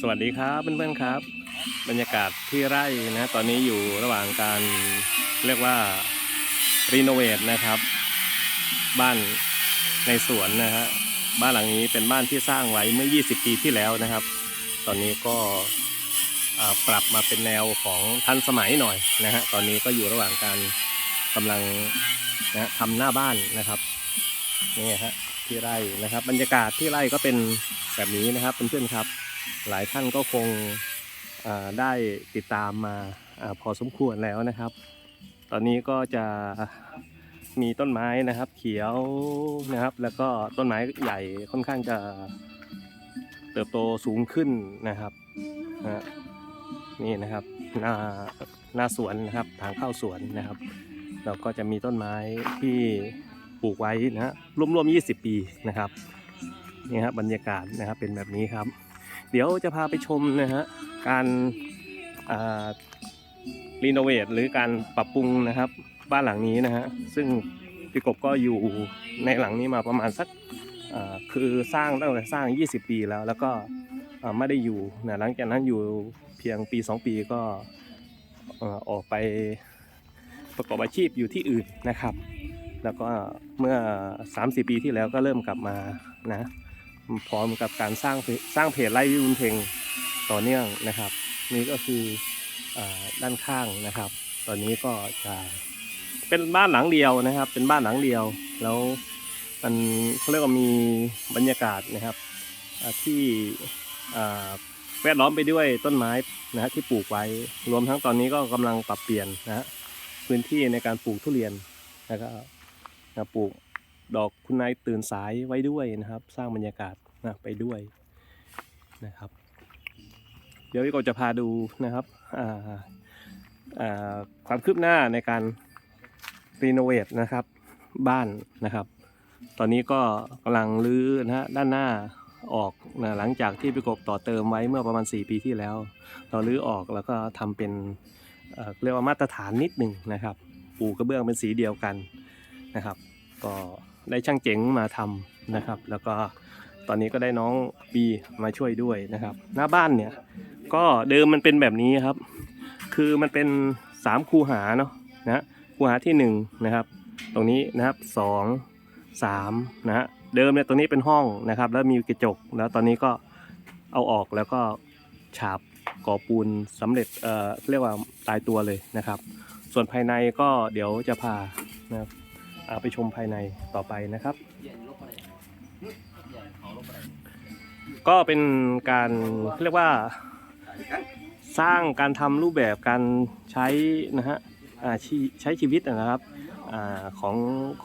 สวัสดีครับเพื่อนๆครับ บรรยากาศที่ไร่นะตอนนี้อยู่ระหว่างการเรียกว่ารีโนเวทนะครับ บ้านในสวนนะฮะบ้านหลังนี้เป็นบ้านที่สร้างไว้เมื่อ 20 ปีที่แล้วนะครับ ตอนนี้ก็ปรับมาเป็นแนวของทันสมัยหน่อยนะฮะตอนนี้ก็อยู่ระหว่างการกำลังนะทำหน้าบ้านนะครับนี่ฮะ ที่ไร่นะครับ บรรยากาศที่ไร่ก็เป็นแบบนี้นะครับเพื่อนๆครับ หลายท่านก็คงได้ติดตามมาอพอสมควรแล้วนะครับ ตอนนี้ก็จะมีต้นไม้นะครับ เขียวนะครับ แล้วก็ต้นไม้ใหญ่ค่อนข้างจะเติบโตสูงขึ้นนะครับนะนี่นะครับหน้าหน้าสวนนะครับทางเข้าสวนนะครับ เราก็จะมีต้นไม้ที่ ปลูกไว้นะฮะรวมๆ 20 ปีนะครับนี่ครับบรรยากาศนะครับเป็นแบบนี้ครับ เดี๋ยวจะพาไปชมนะฮะการรีโนเวทหรือการปรับปรุงนะครับ บ้านหลังนี้นะฮะซึ่งพี่กบก็อยู่ในหลังนี้มาประมาณสักคือสร้างตั้งแต่สร้าง 20 ปีแล้ว แล้วก็ไม่ได้อยู่นะหลังจากนั้นอยู่เพียงปี 2 ปีก็ออกไปประกอบอาชีพอยู่ที่อื่นนะครับ แล้วก็เมื่อ3-4ปีที่แล้วก็เริ่มกลับมานะพร้อมกับการสร้างเพสร้างเพจไล่วิวเพลงต่อเนื่องนะครับ นี่ก็คืออด้านข้างนะครับ ตอนนี้ก็จะเป็นบ้านหลังเดียวนะครับ เป็นบ้านหลังเดียว แล้วมันเขาเรียกว่ามีบรรยากาศนะครับที่แวดล้อมไปด้วยต้นไม้นะฮะที่ปลูกไว้ รวมทั้งตอนนี้ก็กำลังปรับเปลี่ยนนะฮะพื้นที่ในการปลูกทุเรียนแล้วก็ นะปลูกดอกคุณนายตื่นสายไว้ด้วยนะครับ สร้างบรรยากาศนะไปด้วยนะครับ เดี๋ยวพี่ก็จะพาดูนะครับความคืบหน้าในการรีโนเวทนะครับบ้านนะครับ ตอนนี้ก็กำลังรื้อนะฮะด้านหน้าออกนะหลังจากที่พี่กบต่อเติมไว้เมื่อประมาณ 4 ปีที่แล้ว เรารื้อออกแล้วก็ทำเป็นเรียกว่ามาตรฐานนิดหนึ่งนะครับ ปูกระเบื้องเป็นสีเดียวกัน นะครับ ก็ได้ช่างเจ๋งมาทำนะครับ แล้วก็ตอนนี้ก็ได้น้องบีมาช่วยด้วยนะครับ หน้าบ้านเนี่ย ก็เดิมมันเป็นแบบนี้ครับ คือมันเป็นสามคูหาเนาะนะคูหาที่หนึ่งนะครับ ตรงนี้นะครับสองสามนะฮะเดิมเนี่ยตรงนี้เป็นห้องนะครับ แล้วมีกระจกแล้วตอนนี้ก็เอาออกแล้วก็ฉาบก่อปูนสำเร็จเอ่อเรียกว่าตายตัวเลยนะครับ ส่วนภายในก็เดี๋ยวจะพานะครับ อาไปชมภายในต่อไปนะครับ ก็เป็นการเรียกว่าสร้างการทำรูปแบบการใช้นะฮะใช้ชีวิตนะครับอของ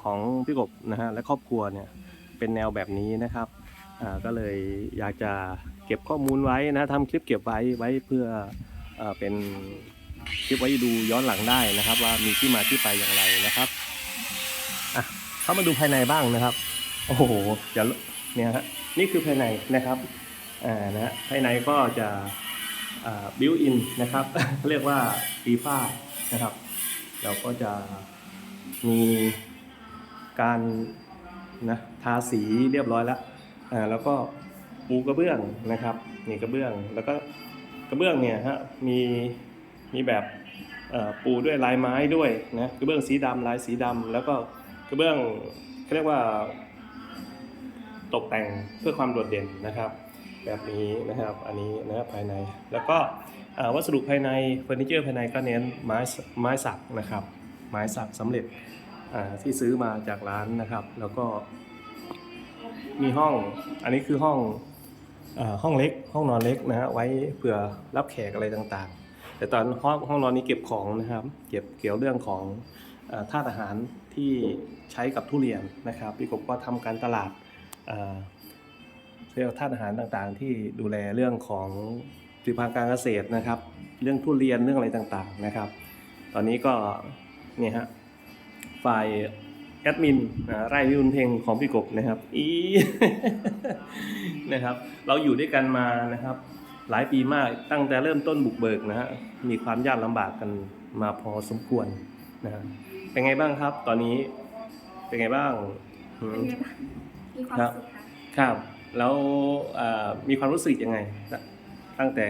ของพี่กบนะฮะและครอบครัวเนี่ยเป็นแนวแบบนี้นะครับก็เลยอยากจะเก็บข้อมูลไว้นะทำคลิปเก็บไว้ไว้เพื่ออเป็นคลิปไว้ดูย้อนหลังได้นะครับ ว่ามีที่มาที่ไปอย่างไรนะครับ เข้ามาดูภายในบ้างนะครับ โอ้โหเดี๋ยวเนี่ยฮะนี่คือภายในนะครับอ่านะฮะภายในก็จะอ่าบิวอินนะครับเรียกว่าฟีฟ้านะครับเราก็จะมีการนะทาสีเรียบร้อยแล้วอ่าแล้วก็ปูกระเบื้องนะครับนี่กระเบื้องแล้วก็กระเบื้องเนี่ยฮะมีมีแบบปูด้วยลายไม้ด้วยนะกระเบื้องสีดำลายสีดำแล้วก็ ระเบื้องเขาเรียกว่าตกแต่งเพื่อความโดดเด่นนะครับ แบบนี้นะครับอันนี้นะครับภายในแล้วก็วัสดุภายในเฟอร์นิเจอร์ภายในก็เน้นไม้ไม้สักนะครับ ไม้สักสำเร็จที่ซื้อมาจากร้านนะครับ แล้วก็มีห้องอันนี้คือห้องอห้องเล็กห้องนอนเล็กนะฮะไว้เผื่อรับแขกอะไรต่างๆ แต่ตอนห้องห้องนอนนี้เก็บของนะครับ เก็บเกี่ยวเรื่องของเอ่อธาตุอาหาร ที่ใช้กับทุเรียนนะครับ พี่กบก็ทำการตลาดเรียกว่าธาตุอาหารต่างๆ ที่ดูแลเรื่องของผลิตภัณฑ์การเกษตรนะครับ เรื่องทุเรียนเรื่องอะไรต่างๆนะครับ ตอนนี้ก็นี่ฮะฝ่ายแอดมินไร่วิรุณเพลงของพี่กบนะครับอีนะครับเราอยู่ด้วยกันมานะครับ หลายปีมากตั้งแต่เริ่มต้นบุกเบิกนะฮะมีความยากลำบากกันมาพอสมควรนะฮะ เป็นไงบ้างครับ ตอนนี้เป็นไงบ้างอืเป็นมไงบ้างมีความครับ สุขค่ะครับแล้วเอ่อมีความรู้สึกยังไงตั้งแต่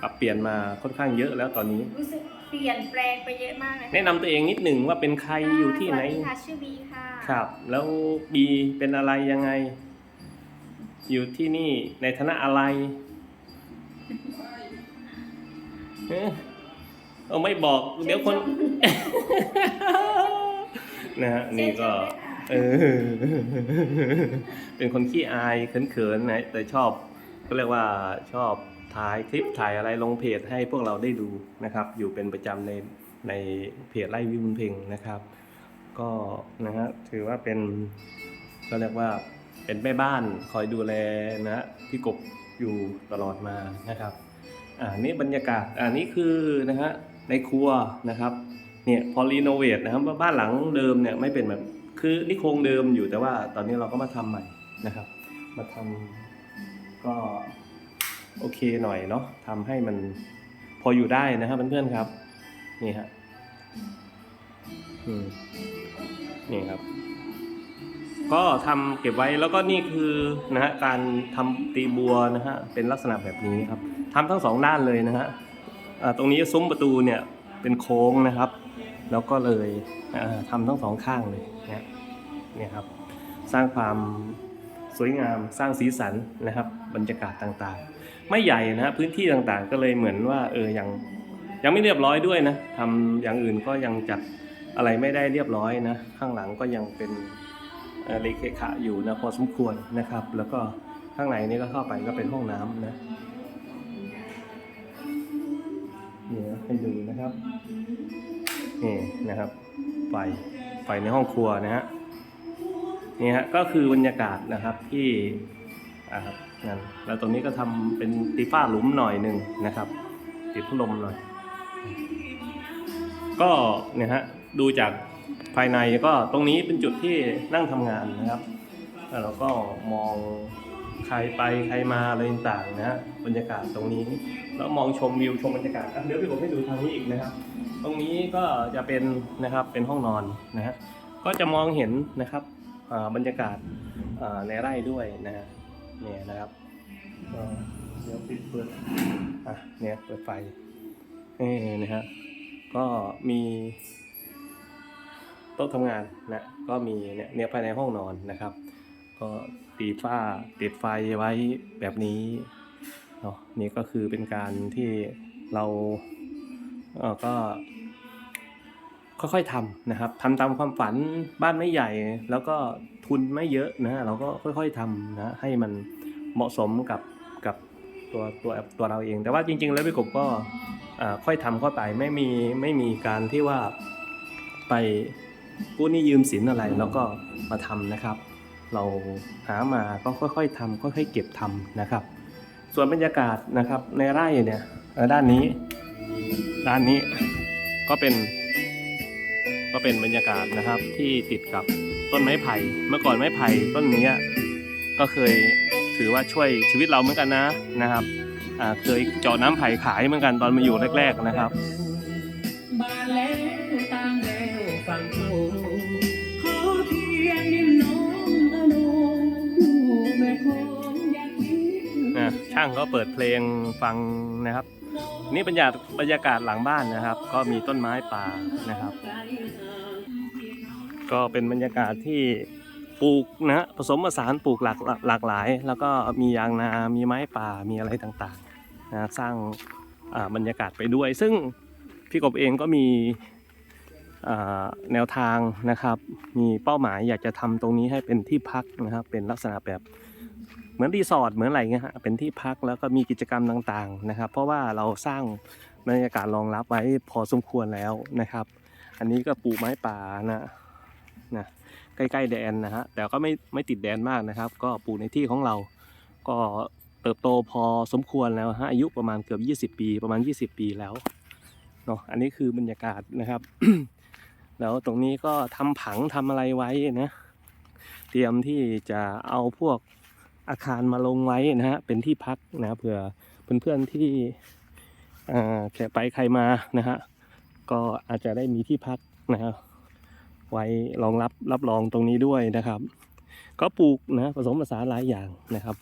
ปรับเปลี่ยนมาค่อนข้างเยอะแล้วตอนนี้ รู้สึกเปลี่ยนแปลงไปเยอะมากเลยค่ะแนะนำตัวเองนิดหนึ่งว่าเป็นใครอยู่ที่ไหน สวัสดีค่ะชื่อบีค่ะครับ แล้วบีเป็นอะไรยังไง อยู่ที่นี่ในฐานะอะไรเอ๊ะ เอาไม่บอกเดี๋ยวคน นะฮะนี่ก็ เออ เป็นคนขี้อายเขินๆนะแต่ชอบก็เรียกว่าชอบถ่ายคลิปถ่ายอะไรลงเพจให้พวกเราได้ดูนะครับ อยู่เป็นประจำในในเพจไล่วิบุญเพ่งนะครับ ก็นะฮะถือว่าเป็นก็เรียกว่าเป็นแม่บ้านคอยดูแลนะฮะพี่กบอยู่ตลอดมานะครับอ่านี่บรรยากาศอ่านี่คือนะฮะ ในครัวนะครับเนี่ยพอรีโนเวทนะครับบ้านหลังเดิมเนี่ยไม่เป็นแบบคือนี่โครงเดิมอยู่แต่ว่าตอนนี้เราก็มาทำใหม่นะครับ มาทำก็โอเคหน่อยเนาะทำให้มันพออยู่ได้นะครับเพื่อนๆครับ นี่ฮะนี่ครับ ก็ทำเก็บไว้แล้วก็นี่คือนะฮะการทำตีบัวนะฮะเป็นลักษณะแบบนี้ครับทำทั้งสองด้านเลยนะฮะ ตรงนี้ซุ้มประตูเนี่ยเป็นโค้งนะครับ แล้วก็เลยอ่าทำทั้งสองข้างเลยนะเนี่ยครับสร้างความสวยงามสร้างสีสันนะครับ บรรยากาศต่างๆ ไม่ใหญ่นะพื้นที่ต่างๆ ก็เลยเหมือนว่าเออยังยังไม่เรียบร้อยด้วยนะทำอย่างอื่นก็ยังจัดอะไรไม่ได้เรียบร้อยนะข้างหลังก็ยังเป็นเอ่อเลเคขะอยู่นะพอสมควรนะครับ แล้วก็ข้างในนี่ก็เข้าไปก็เป็นห้องน้ำนะ ให้ดูนะครับนี่นะครับ ไฟไฟในห้องครัวนะฮะนี่ฮะก็คือบรรยากาศนะครับที่อ่าครับนั่นแล้วตรงนี้ก็ทำเป็นตีฟ้าหลุมหน่อยหนึ่งนะครับติดพัดลมหน่อย ก็เนี่ยฮะดูจากภายในก็ตรงนี้เป็นจุดที่นั่งทำงานนะครับ แล้วเราก็มอง ใครไปใครมาอะไรต่างๆนะบรรยากาศตรงนี้ แล้วมองชมวิวชมบรรยากาศเดี๋ยวพี่ผมให้ดูทางนี้อีกนะครับ ตรงนี้ก็จะเป็นนะครับเป็นห้องนอนนะฮะก็จะมองเห็นนะครับบรรยากาศในไร่ด้วยนะฮะเนี่ยนะครับเดี๋ยวปิดเปิดอะเนี่ยเปิดไฟนี่นะฮะก็มีโต๊ะทำงานนะก็มีเนี่ยภายในห้องนอนนะครับ ก็ ตีฝ้าติดไฟไว้แบบนี้เนาะนี่ก็คือเป็นการที่เราเออก็ ค่อยๆทำนะครับทำตามความฝันบ้านไม่ใหญ่ แล้วก็ทุนไม่เยอะนะเราก็ค่อยๆทำนะให้มันเหมาะสมกับกับตัวตัวตัวเราเอง แต่ว่าจริง ๆ แล้วพี่กบก็อ่าค่อยทำเข้าไปไม่มีไม่มีการที่ว่าไปกู้หนี้ยืมสินอะไรแล้วก็มาทำนะครับ เราหามาก็ค่อยๆทำค่อยๆเก็บทำนะครับ ส่วนบรรยากาศนะครับในไร่เนี่ยด้านนี้ ด้านนี้ก็เป็น ก็เป็นบรรยากาศนะครับที่ติดกับต้นไม้ไผ่เมื่อก่อนไม้ไผ่ต้นนี้ก็เคยถือว่าช่วยชีวิตเราเหมือนกันนะนะครับเคยเจาะน้ำไผ่ขายเหมือนกันตอนมาอยู่แรก ๆนะครับบาแล้วตางแล้วฟังโนะช่างก็เปิดเพลงฟังนะครับ นี่บรรยากาศบรรยากาศหลังบ้านนะครับ ก็มีต้นไม้ป่านะครับ ก็เป็นบรรยากาศที่ปลูกนะผสมผสานปลูกหลากหลากหลาย แล้วก็มียางนา มีไม้ป่ามีอะไรต่างๆนะสร้างบรรยากาศไปด้วย ซึ่งพี่กบเองก็มีแนวทางนะครับ มีเป้าหมายอยากจะทำตรงนี้ให้เป็นที่พักนะครับ เป็นลักษณะแบบ เหมือนรีสอร์ทเหมือนอะไรเงี้ยฮะเป็นที่พักแล้วก็มีกิจกรรมต่างๆนะครับ เพราะว่าเราสร้างบรรยากาศรองรับไว้พอสมควรแล้วนะครับ อันนี้ก็ปลูกไม้ป่านะนะใกล้ๆแดนนะฮะแต่ก็ไม่ไม่ติดแดนมากนะครับ ก็ปลูกในที่ของเราก็เติบโตพอสมควรแล้วฮะอายุประมาณเกือบ 20 ปีประมาณ 20 ปีแล้วเนาะอันนี้คือบรรยากาศนะครับ แล้วตรงนี้ก็ทำผังทำอะไรไว้นะ เตรียมที่จะเอาพวก อาคารมาลงไว้นะฮะเป็นที่พักนะเผื่อเพื่อนๆที่แขกไปใครมานะฮะก็อาจจะได้มีที่พักนะฮะไว้รองรับรับรองตรงนี้ด้วยนะครับ ก็ปลูกนะผสมผสานหลายอย่างนะครับ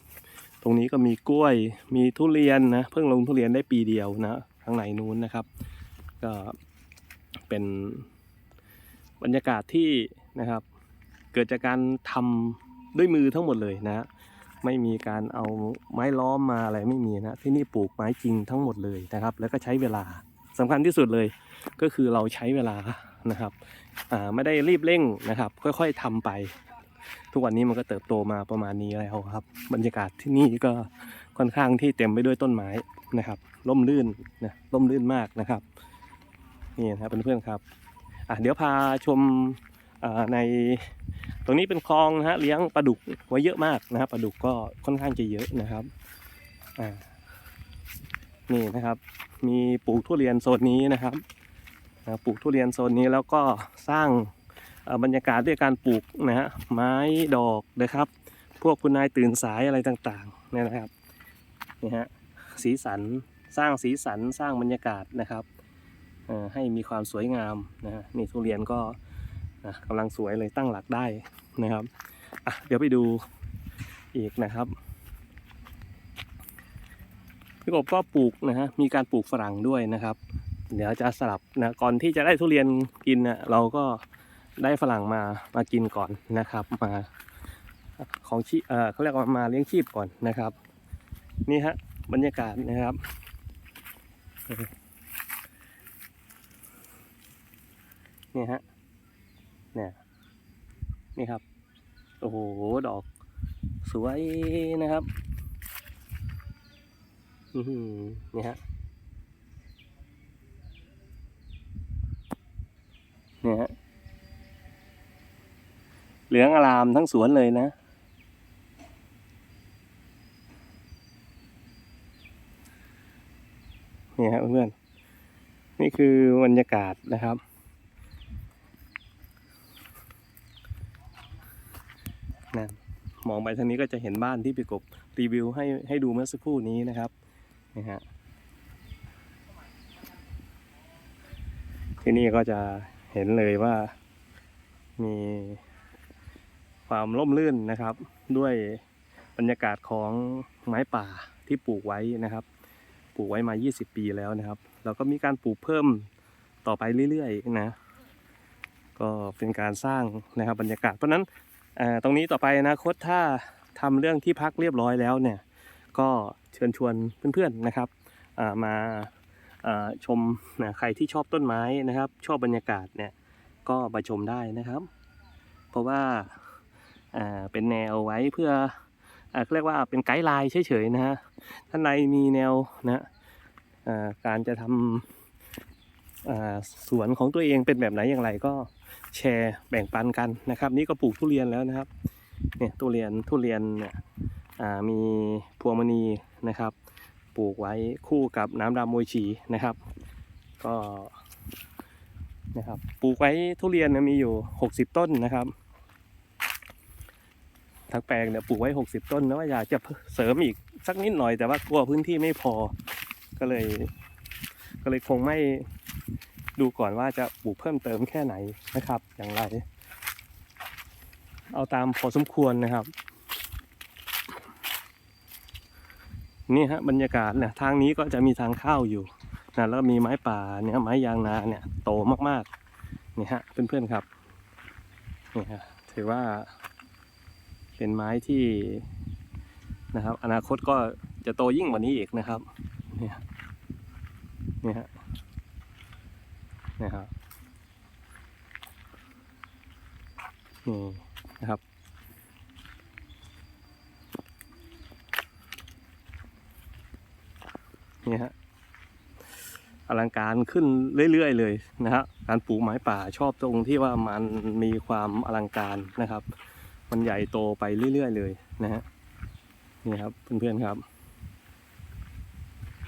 ตรงนี้ก็มีกล้วยมีทุเรียนนะเพิ่งลงทุเรียนได้ปีเดียวนะข้างในนู้นนะครับ ก็เป็นบรรยากาศที่นะครับ เกิดจากการทำด้วยมือทั้งหมดเลยนะ ไม่มีการเอาไม้ล้อมมาอะไรไม่มีนะที่นี่ปลูกไม้จริงทั้งหมดเลยนะครับ แล้วก็ใช้เวลาสำคัญที่สุดเลยก็คือเราใช้เวลานะครับไม่ได้รีบเร่งนะครับ ค่อยๆทำไป ทุกวันนี้มันก็เติบโตมาประมาณนี้แล้วครับ บรรยากาศที่นี่ก็ค่อนข้างที่เต็มไปด้วยต้นไม้นะครับร่มรื่นนะร่มรื่นมากนะครับนี่นะครับเพื่อนๆครับอะเดี๋ยวพาชม ในตรงนี้เป็นคลองนะฮะเลี้ยงปลาดุกไว้เยอะมากนะครับปลาดุกก็ค่อนข้างจะเยอะนะครับนี่นะครับ มีปลูกทุเรียนโซนนี้นะครับปลูกทุเรียนโซนนี้แล้วก็สร้างบรรยากาศด้วยการปลูกนะฮะไม้ดอกนะครับ พวกคุณนายตื่นสายอะไรต่างๆเนี่ยนะครับนี่ฮะสีสันสร้างสีสันสร้างบรรยากาศนะครับให้มีความสวยงามนะฮะนี่ทุเรียนก็ นะกำลังสวยเลยตั้งหลักได้นะครับอะเดี๋ยวไปดูอีกนะครับพี่กบก็ปลูกนะฮะมีการปลูกฝรั่งด้วยนะครับ เดี๋ยวจะสลับนะก่อนที่จะได้ทุเรียนกินนะเราก็ได้ฝรั่งมามากินก่อนนะครับมาของชีเออเขาเรียกว่ามาเลี้ยงชีพก่อนนะครับ นี่ฮะบรรยากาศนะครับนี่ฮะ นี่ครับ โอ้โห ดอก สวยนะครับอือหือนี่ฮะนี่ฮะเหลืองอารามทั้งสวนเลยนะ นี่ฮะเพื่อนๆนี่คือบรรยากาศนะครับ นะมองไปทางนี้ก็จะเห็นบ้านที่พี่กบรีวิวให้ให้ดูเมื่อสักครู่นี้นะครับนี่ฮะที่นี่ก็จะเห็นเลยว่ามีความร่มรื่นนะครับ ด้วยบรรยากาศของไม้ป่าที่ปลูกไว้นะครับ ปลูกไว้มา 20 ปีแล้วนะครับ แล้วก็มีการปลูกเพิ่มต่อไปเรื่อยๆนะ ก็เป็นการสร้างนะครับบรรยากาศเพราะนั้น ตรงนี้ต่อไปอนาคตถ้าทำเรื่องที่พักเรียบร้อยแล้วเนี่ย ก็เชิญชวนเพื่อนๆนะครับมาชมนะใครที่ชอบต้นไม้นะครับ ชอบบรรยากาศเนี่ยก็มาชมได้นะครับ เพราะว่าเป็นแนวไว้เพื่ออเรียกว่าเป็นไกด์ไลน์เฉยๆนะฮะท่านใดมีแนวนะการจะทำสวนของตัวเองเป็นแบบไหนอย่างไรก็ แชร์แบ่งปันกันนะครับ นี่ก็ปลูกทุเรียนแล้วนะครับเนี่ยทุเรียนทุเรียนเนี่ยมีพวงมณีนะครับ ปลูกไว้คู่กับน้ำดำโมยชีนะครับ ก็นะครับปลูกไว้ทุเรียนมีอยู่ 60 ต้นนะครับทั้งแปลงเนี่ยปลูกไว้ 60 ต้นนะว่าอยากจะเสริมอีกสักนิดหน่อยแต่ว่ากลัวพื้นที่ไม่พอก็เลย ก็เลยคงไม่ ดูก่อนว่าจะปลูกเพิ่มเติมแค่ไหนนะครับ อย่างไร เอาตามพอสมควรนะครับ นี่ฮะบรรยากาศเนี่ยทางนี้ก็จะมีทางเข้าอยู่นะแล้วก็มีไม้ป่าเนี่ยไม้ยางนาเนี่ยโตมากๆนี่ฮะเพื่อนๆครับนี่ฮะถือว่าเป็นไม้ที่นะครับ อนาคตก็จะโตยิ่งกว่านี้อีกนะครับเนี่ยนี่ฮะ นี่ครับนี่นะครับ นี่ฮะอลังการขึ้นเรื่อยๆเลยนะฮะการปลูกไม้ป่าชอบตรงที่ว่ามันมีความอลังการนะครับ มันใหญ่โตไปเรื่อยๆเลยนะฮะนี่ครับเพื่อนๆครับ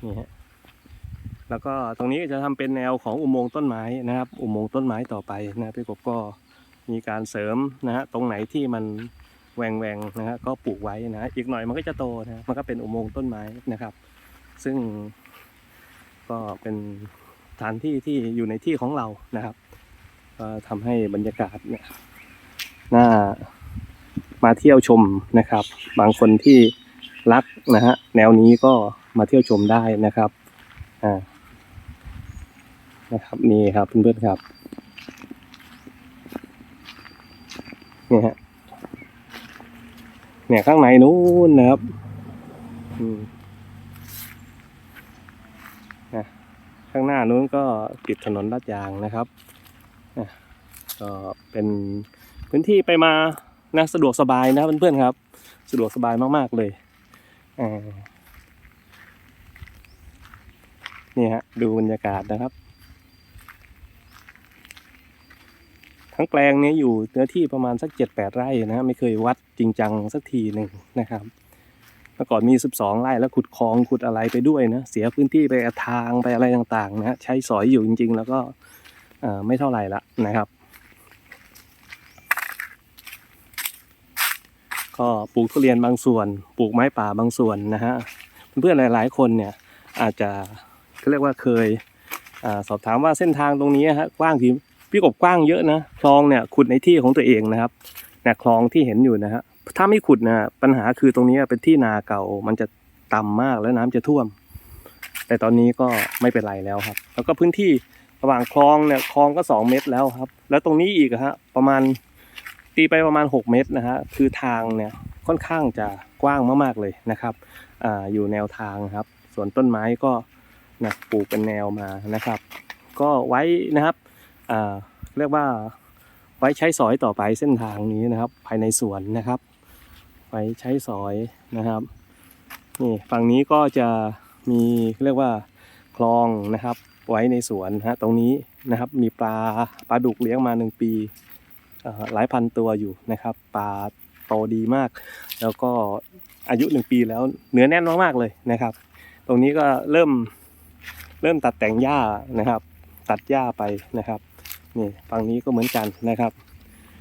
นี่ฮะ แล้วก็ตรงนี้จะทำเป็นแนวของอุโมงค์ต้นไม้นะครับ อุโมงค์ต้นไม้ต่อไปนะพี่กบก็มีการเสริมนะฮะตรงไหนที่มันแหวงแหวงนะฮะก็ปลูกไว้นะฮะอีกหน่อยมันก็จะโตนะมันก็เป็นอุโมงค์ต้นไม้นะครับ ซึ่งก็เป็นสถานที่ที่อยู่ในที่ของเรานะครับก็ทำให้บรรยากาศเนี่ยน่ามาเที่ยวชมนะครับ บางคนที่รักนะฮะแนวนี้ก็มาเที่ยวชมได้นะครับอ่า นะครับนี่ครับเพื่อนๆครับนี่ฮะเนี่ยข้างในนู้นนะครับอืมนะข้างหน้านู้นก็ติดถนนลาดยางนะครับนะก็เป็นพื้นที่ไปมานะสะดวกสบายนะเพื่อนๆครับ สะดวกสบายมากๆเลยอ่านี่ฮะดูบรรยากาศนะครับ ทั้งแปลงนี้อยู่เนื้อที่ประมาณสักเจ็ดแปดไร่นะฮะไม่เคยวัดจริงจังสักทีหนึ่งนะครับเมื่อก่อนมีสิบสองไร่แล้วขุดคลองขุดอะไรไปด้วยนะเสียพื้นที่ไปทางไปอะไรต่างๆนะใช้สอยอยู่จริง ๆ แล้วก็ไม่เท่าไหร่ละนะครับ ก็ปลูกทุเรียนบางส่วน ปลูกไม้ป่าบางส่วนนะฮะเพื่อนๆหลาย ๆ คนเนี่ยอาจจะเขาเรียกว่าเคยอสอบถามว่าเส้นทางตรงนี้ฮะกว้างที่ พี่กบกว้างเยอะนะคลองเนี่ยขุดในที่ของตัวเองนะครับเนี่ยคลองที่เห็นอยู่นะฮะถ้าไม่ขุดนะปัญหาคือตรงนี้เป็นที่นาเก่ามันจะต่ำมากแล้วน้ำจะท่วม แต่ตอนนี้ก็ไม่เป็นไรแล้วครับ แล้วก็พื้นที่ระหว่างคลองเนี่ยคลองก็สองเมตรแล้วครับ แล้วตรงนี้อีกฮะประมาณตีไปประมาณ 6 เมตรนะฮะคือทางเนี่ยค่อนข้างจะกว้างมากๆเลยนะครับอ่าอยู่แนวทางครับ ส่วนต้นไม้ก็นะปลูกเป็นแนวมานะครับ ก็ไว้นะครับ เรียกว่าไว้ใช้สอยต่อไปเส้นทางนี้นะครับ ภายในสวนนะครับ ไว้ใช้สอยนะครับนี่ฝั่งนี้ก็จะมีเรียกว่าคลองนะครับ ไว้ในสวนฮะตรงนี้นะครับ มีปลาปลาดุกเลี้ยงมาหนึ่งปีหลายพันตัวอยู่นะครับปลาโตดีมาก แล้วก็อายุหนึ่งปีแล้วเนื้อแน่นมากๆเลยนะครับ ตรงนี้ก็เริ่มเริ่มตัดแต่งหญ้านะครับ ตัดหญ้าไปนะครับ นี่ฝั่งนี้ก็เหมือนกันนะครับ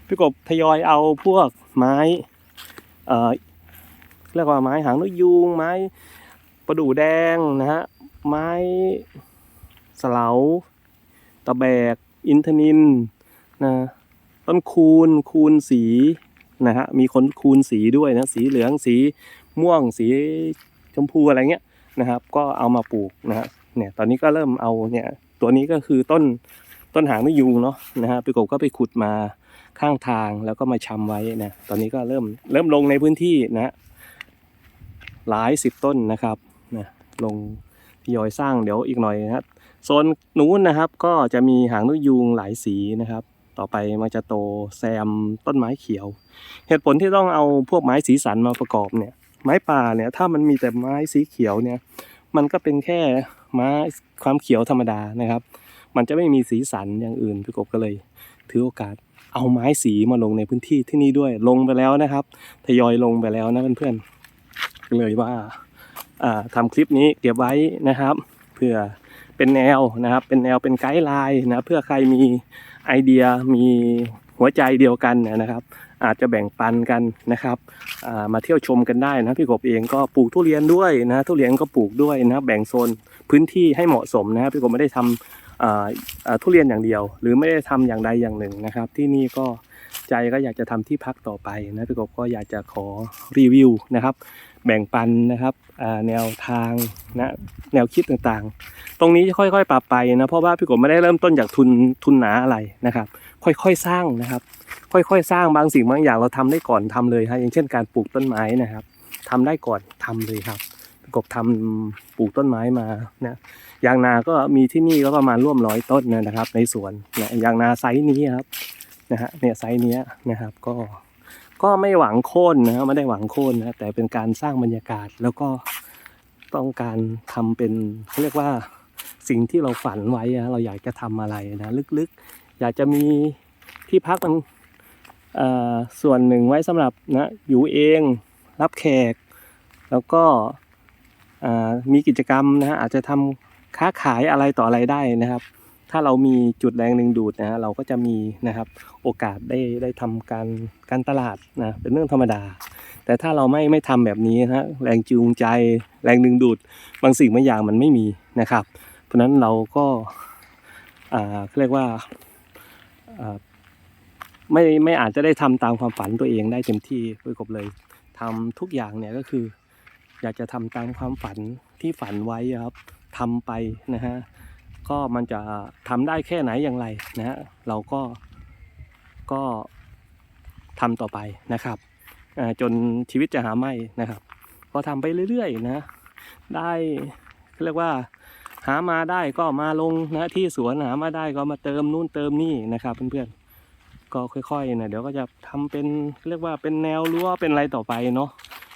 พี่กบทยอยเอาพวกไม้เอ่อเรียกว่าไม้หางนกยูงไม้ประดู่แดงนะฮะไม้สลาตะแบก อินทนินนะต้นคูณคูณสีนะฮะมีคนคูณสีด้วยนะสีเหลืองสีม่วงสีชมพูอะไรเงี้ยนะครับ ก็เอามาปลูกนะฮะเนี่ยตอนนี้ก็เริ่มเอาเนี่ยตัวนี้ก็คือต้น ต้นหางนกยูงเนาะนะฮะพี่กบก็ไปขุดมาข้างทางแล้วก็มาชำไว้นะตอนนี้ก็เริ่มเริ่มลงในพื้นที่นะฮะหลายสิบต้นนะครับนะลงทยอยสร้างเดี๋ยวอีกหน่อยนะครับโซนนู้นนะครับก็จะมีหางนกยูงหลายสีนะครับ ต่อไปมันจะโตแซมต้นไม้เขียว เหตุผลที่ต้องเอาพวกไม้สีสันมาประกอบเนี่ย ไม้ป่าเนี่ยถ้ามันมีแต่ไม้สีเขียวเนี่ย มันก็เป็นแค่ไม้ความเขียวธรรมดานะครับ มันจะไม่มีสีสันอย่างอื่นพี่กบก็เลย ถือโอกาสเอาไม้สีมาลงในพื้นที่ที่นี่ด้วยลงไปแล้วนะครับทยอยลงไปแล้วนะเพื่อนๆก็เลยว่าอ่าทำคลิปนี้เก็บไว้นะครับเพื่อเป็นแนวนะครับ เป็นแนวเป็นไกด์ไลน์นะเพื่อใครมีไอเดียมีหัวใจเดียวกันนะครับ อาจจะแบ่งปันกันนะครับามาเที่ยวชมกันได้นะพี่กบเองก็ปลูกทุเรียนด้วยนะทุเรียนก็ปลูกด้วยนะแบ่งโซนพื้นที่ให้เหมาะสมนะพี่กบไม่ได้ทำอ่าอ่า ทุเรียนอย่างเดียว หรือไม่ได้ทำอย่างใดอย่างหนึ่งนะครับ ที่นี่ก็ใจก็อยากจะทำที่พักต่อไปนะพี่กบก็อยากจะขอรีวิวนะครับ แบ่งปันนะครับแนวทางนะแนวคิดต่างๆ ตรงนี้จะค่อยๆ ปรับไปนะเพราะว่าพี่กบไม่ได้เริ่มต้นจากทุนทุนหนาอะไรนะครับ ค่อยๆสร้างนะครับ ค่อยๆ สร้างบางสิ่งบางอย่างเราทำได้ก่อนทำเลยครับอย่างเช่นการปลูกต้นไม้นะครับทำได้ก่อนทำเลยครับ กบทำปลูกต้นไม้มานะยางนาก็มีที่นี่ก็ประมาณร่วมร้อยต้นนะครับ ในสวนนะยางนาไซส์นี้ครับนะฮะเนี่ยไซส์นี้นะครับ ก็ก็ไม่หวังโค่นนะไม่ได้หวังโค่นนะแต่เป็นการสร้างบรรยากาศแล้วก็ต้องการทำเป็นเขาเรียกว่าสิ่งที่เราฝันไว้อะเราอยากจะทำอะไรนะลึกๆ อยากจะมีที่พักมันอ่อส่วนหนึ่งไว้สำหรับนะอยู่เองรับแขก แล้วก็ มีกิจกรรมนะฮะอาจจะทำค้าขายอะไรต่ออะไรได้นะครับ ถ้าเรามีจุดแรงดึงดูดนะฮะเราก็จะมีนะครับโอกาสได้ได้ทำการการตลาดนะเป็นเรื่องธรรมดา แต่ถ้าเราไม่ไม่ทำแบบนี้นะฮะแรงจูงใจแรงดึงดูด บางสิ่งบางอย่างมันไม่มีนะครับ เพราะนั้นเราก็อ่าเรียกว่าอ่าไม่ไม่อาจจะได้ทำตามความฝันตัวเองได้เต็มที่พี่กบเลยทำทุกอย่างเนี่ยก็คือ อยากจะทำตามความฝันที่ฝันไว้ครับทำไปนะฮะก็มันจะทำได้แค่ไหนอย่างไรนะฮะเราก็ก็ทำต่อไปนะครับจนชีวิตจะหาไม่นะครับ ก็ทำไปเรื่อยๆนะได้เรียกว่าหามาได้ก็มาลงนะที่สวนหามาได้ก็มาเติมนู่นเติมนี่นะครับเพื่อนๆก็ค่อยๆนะเดี๋ยวก็จะทำเป็นเรียกว่าเป็นแนวรั้วเป็นอะไรต่อไปเนาะ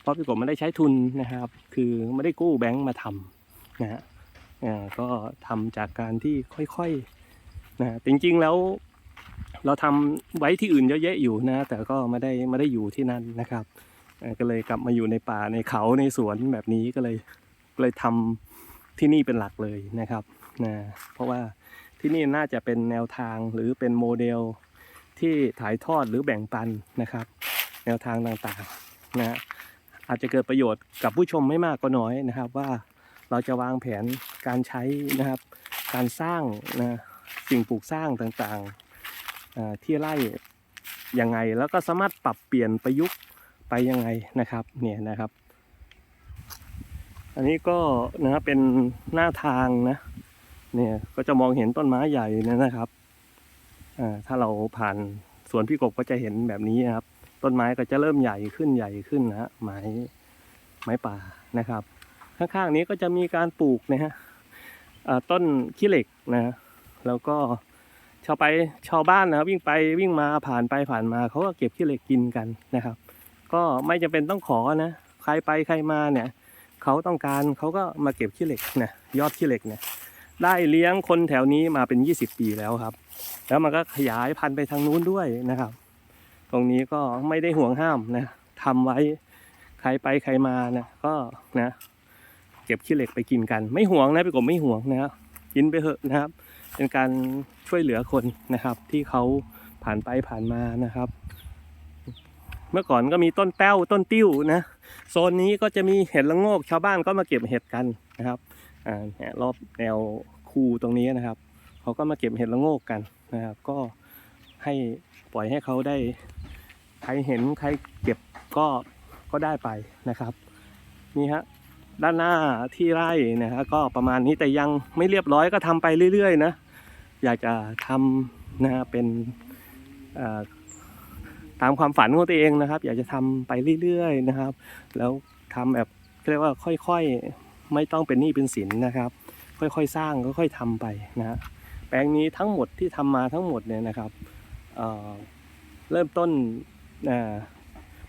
เพราะพี่กบไม่ได้ใช้ทุนนะครับ คือไม่ได้กู้แบงก์มาทำนะฮะอ่าก็ทำจากการที่ค่อยๆนะจริงๆแล้วเราทำไว้ที่อื่นเยอะแยะอยู่นะ แต่ก็ไม่ได้ไม่ได้อยู่ที่นั่นนะครับอ่อก็เลยกลับมาอยู่ในป่าในเขาในสวนแบบนี้ก็เลยก็เลยทำที่นี่เป็นหลักเลยนะครับนะเพราะว่าที่นี่น่าจะเป็นแนวทางหรือเป็นโมเดลที่ถ่ายทอดหรือแบ่งปันนะครับ แนวทางต่างๆนะ อาจจะเกิดประโยชน์กับผู้ชมไม่มากก็น้อยนะครับ ว่าเราจะวางแผนการใช้นะครับ การสร้างนะสิ่งปลูกสร้างต่างๆที่ไร่ยังไงแล้วก็สามารถปรับเปลี่ยนประยุกต์ไปยังไงนะครับเนี่ยนะครับ อันนี้ก็นะครับเป็นหน้าทางนะเนี่ยก็จะมองเห็นต้นไม้ใหญ่นยนะครับถ้าเราผ่านสวนพี่กบก็จะเห็นแบบนี้นะครับ ต้นไม้ก็จะเริ่มใหญ่ขึ้นใหญ่ขึ้นนะฮะไม้ไม้ป่านะครับ ข้างๆนี้ก็จะมีการปลูกนะฮะอ่าต้นขี้เหล็กนะ แล้วก็ชาวไปชาวบ้านนะวิ่งไปวิ่งมาผ่านไปผ่านมาเขาก็เก็บขี้เหล็กกินกันนะครับ ก็ไม่จำเป็นต้องขอนะใครไปใครมาเนี่ยเขาต้องการเขาก็มาเก็บขี้เหล็กนะยอดขี้เหล็กเนี่ยได้เลี้ยงคนแถวนี้มาเป็น 20 ปีแล้วครับ แล้วมันก็ขยายพันธุ์ไปทางนู้นด้วยนะครับ ตรงนี้ก็ไม่ได้ห่วงห้ามนะทำไว้ใครไปใครมานะก็นะเก็บขี้เหล็กไปกินกัน ไม่ห่วงนะพี่กบไม่ห่วงนะครับกินไปเถอะนะครับ เป็นการช่วยเหลือคนนะครับ ที่เขาผ่านไปผ่านมานะครับ เมื่อก่อนก็มีต้นแป้วต้นติ้วนะโซนนี้ก็จะมีเห็ดละโงกชาวบ้านก็มาเก็บเห็ดกันนะครับอ่าเนี่ยรอบแนวคูตรงนี้นะครับ เขาก็มาเก็บเห็ดละโงกกันนะครับ ก็ให้ปล่อยให้เขาได้ รเห็นใครเก็บก็ก็ได้ไปนะครับ นี่ฮะด้านหน้าที่ไร่นะฮะก็ประมาณนี้แต่ยังไม่เรียบร้อยก็ทำไปเรื่อยๆนะอยากจะทำนะฮะเป็นตามความฝันของตัวเองนะครับ อยากจะทำไปเรื่อยๆนะครับ แล้วทำแบบเรียกว่าค่อยๆไม่ต้องเป็นหนี้เป็นสินนะครับ ค่อยๆสร้างค่อยๆทำไปนะฮะแปลงนี้ทั้งหมดที่ทำมาทั้งหมดเนี่ยนะครับเเริ่มต้น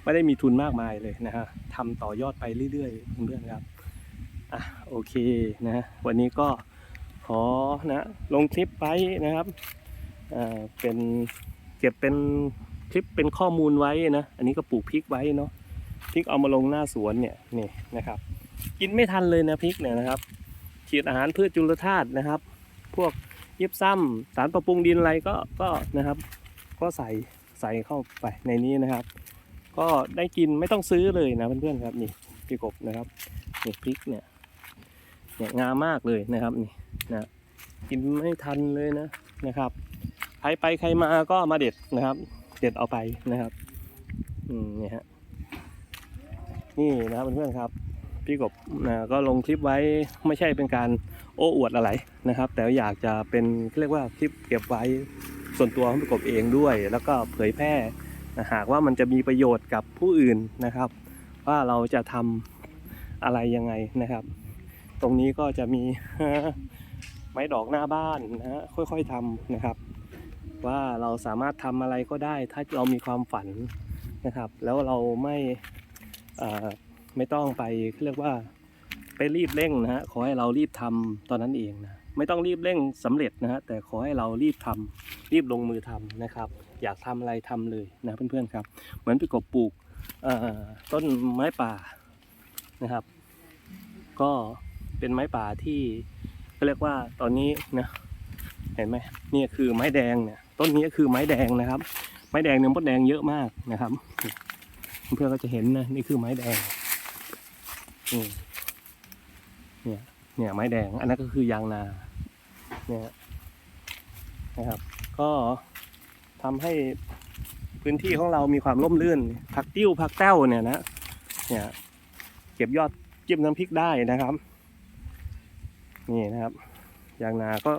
ไม่ได้มีทุนมากมายเลยนะฮะทำต่อยอดไปเรื่อยๆเพื่อนๆครับอะโอเคนะวันนี้ก็ขอนะลงคลิปไว้นะครับอ่าเป็นเก็บเป็นคลิปเป็นข้อมูลไว้นะ อันนี้ก็ปลูกพริกไว้เนาะพริกเอามาลงหน้าสวนเนี่ยนี่นะครับ กินไม่ทันเลยนะพริกเนี่ยนะครับฉีดอาหารพืชจุลธาตุนะครับ พวกยิบซ้ำสารปรปรุงดินอะไรก็ก็นะครับ ก็ใส่ ใส่เข้าไปในนี้นะครับ ก็ได้กินไม่ต้องซื้อเลยนะเพื่อนๆครับนี่พี่กบนะครับนี่พริกเนี่ยเนี่ยงามมากเลยนะครับนี่นะกินไม่ทันเลยนะนะครับใครไปใครมาก็มาเด็ดนะครับ เด็ดเอาไปนะครับอืมเนี่ยฮะนี่นะครับเพื่อนๆครับพี่กบนะก็ลงคลิปไว้ไม่ใช่เป็นการโอ้อวดอะไรนะครับ แต่อยากจะเป็นเรียกว่าคลิปเก็บไว้ ส่วนตัวของพี่กบเองด้วย แล้วก็เผยแพร่หากว่ามันจะมีประโยชน์กับผู้อื่นนะครับ ว่าเราจะทำอะไรยังไงนะครับ ตรงนี้ก็จะมีไม้ดอกหน้าบ้านนะฮะค่อยๆทำนะครับ ว่าเราสามารถทำอะไรก็ได้ ถ้าเรามีความฝันนะครับ แล้วเราไม่ไม่ต้องไปเรียกว่าไปรีบเร่งนะฮะขอให้เรารีบทำตอนนั้นเองนะ ไม่ต้องรีบเร่งสำเร็จนะฮะแต่ขอให้เรารีบทำรีบลงมือทำนะครับ อยากทำอะไรทำเลยนะเพื่อนๆครับ เหมือนพี่กบปลูกต้นไม้ป่านะครับ ก็เป็นไม้ป่าที่เขาเรียกว่าตอนนี้นะเห็นไหมนี่คือไม้แดงเนี่ยต้นนี้ก็คือไม้แดงนะครับ ไม้แดงเนี่ยมดแดงเยอะมากนะครับ เพื่อนๆก็จะเห็นนะนี่คือไม้แดงนี่เนี่ยเนี่ยไม้แดงอันนั้นก็คือยางนา เนี่ยนะครับ ก็ทำให้พื้นที่ของเรามีความร่มรื่น ผักติ้วผักแต้วเนี่ยนะ เนี่ย เก็บยอดจิ้มน้ำพริกได้นะครับ นี่นะครับยางนาก็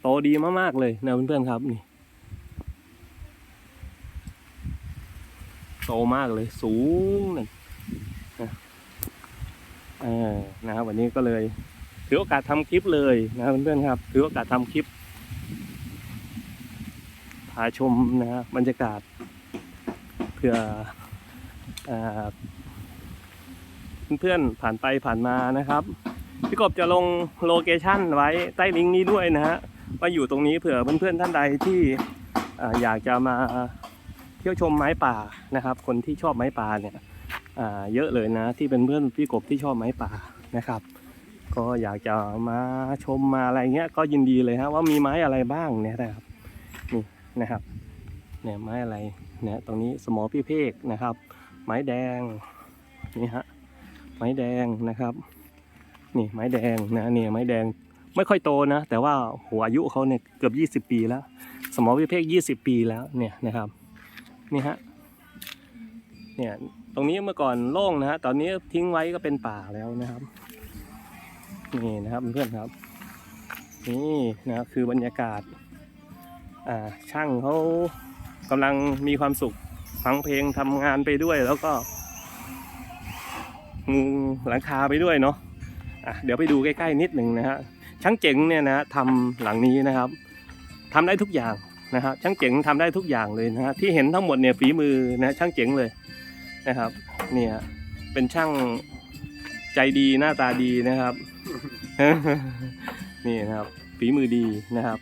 โตดีมากๆเลยนะเพื่อนๆครับนี่โตมากเลย สูงเลยเออนะครับวันนี้ก็เลย ถือโอกาสทำคลิปเลยนะครับเพื่อนๆครับ ถือโอกาสทำคลิปพาชมนะฮะบรรยากาศเพื่อเพื่อนๆผ่านไปผ่านมานะครับพี่กบจะลงโลเคชั่นไว้ใต้ลิงก์นี้ด้วยนะฮะว่าอยู่ตรงนี้เผื่อเพื่อนๆท่านใดที่ออยากจะมาเที่ยวชมไม้ป่านะครับ คนที่ชอบไม้ป่าเนี่ยเยอะเลยนะ ที่เป็นเพื่อนพี่กบที่ชอบไม้ป่านะครับ ก็อยากจะมาชมมาอะไรเงี้ยก็ยินดีเลยฮะว่ามีไม้อะไรบ้างเนี่ยนะครับนี่นะครับเนี่ยไม้อะไรเนี่ยตรงนี้สมอพี่เพกนะครับ ไม้แดงนี่ฮะไม้แดงนะครับนี่ไม้แดงนะเนี่ยไม้แดงไม่ค่อยโตนะ แต่ว่าหัวอายุเขาเนี่ยเกือบ 20 ปีแล้ว สมอพี่เพก20 ปีแล้วเนี่ยนะครับนี่ฮะเนี่ยตรงนี้เมื่อก่อนโล่งนะฮะตอนนี้ทิ้งไว้ก็เป็นป่าแล้วนะครับ นี่นะครับเพื่อนครับ นี่นะครับคือบรรยากาศอ่าช่างเขากำลังมีความสุขฟังเพลงทำงานไปด้วยแล้วก็มุงหลังคาไปด้วยเนาะอะเดี๋ยวไปดูใกล้ๆนิดหนึ่งนะฮะช่างเจ๋งเนี่ยนะทำหลังนี้นะครับทำได้ทุกอย่างนะฮะช่างเจ๋งทำได้ทุกอย่างเลยนะฮะที่เห็นทั้งหมดเนี่ยฝีมือนะช่างเจ๋งเลยนะครับ เนี่ยเป็นช่างใจดีหน้าตาดีนะครับ นี่นะครับฝีมือดีนะครับ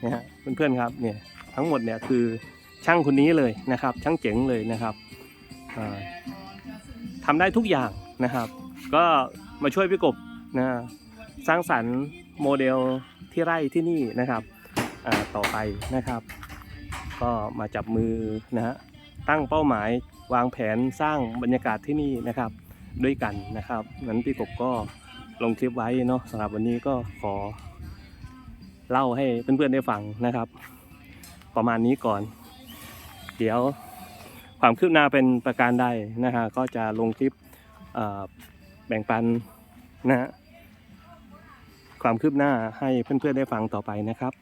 เนี่ยฮะเพื่อนๆครับเนี่ยทั้งหมดเนี่ยคือช่างคนนี้เลยนะครับ ช่างเจ๋งเลยนะครับอ่าทำได้ทุกอย่างนะครับ ก็มาช่วยพี่กบนะสร้างสรรค์โมเดลที่ไร่ที่นี่นะครับต่อไปนะครับ ก็มาจับมือนะฮะตั้งเป้าหมายวางแผนสร้างบรรยากาศที่นี่นะครับ ด้วยกันนะครับนั้นพี่กบก็ ลงคลิปไว้เนาะสำหรับวันนี้ก็ขอ เล่าให้เพื่อนๆได้ฟังนะครับ ประมาณนี้ก่อน เดี๋ยวความคืบหน้าเป็นประการใดนะฮะก็จะลงคลิปแบ่งปันนะฮะความคืบหน้าให้เพื่อนๆได้ฟังต่อไปนะครับ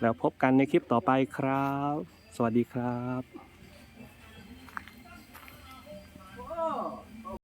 แล้วพบกันในคลิปต่อไปครับ สวัสดีครับ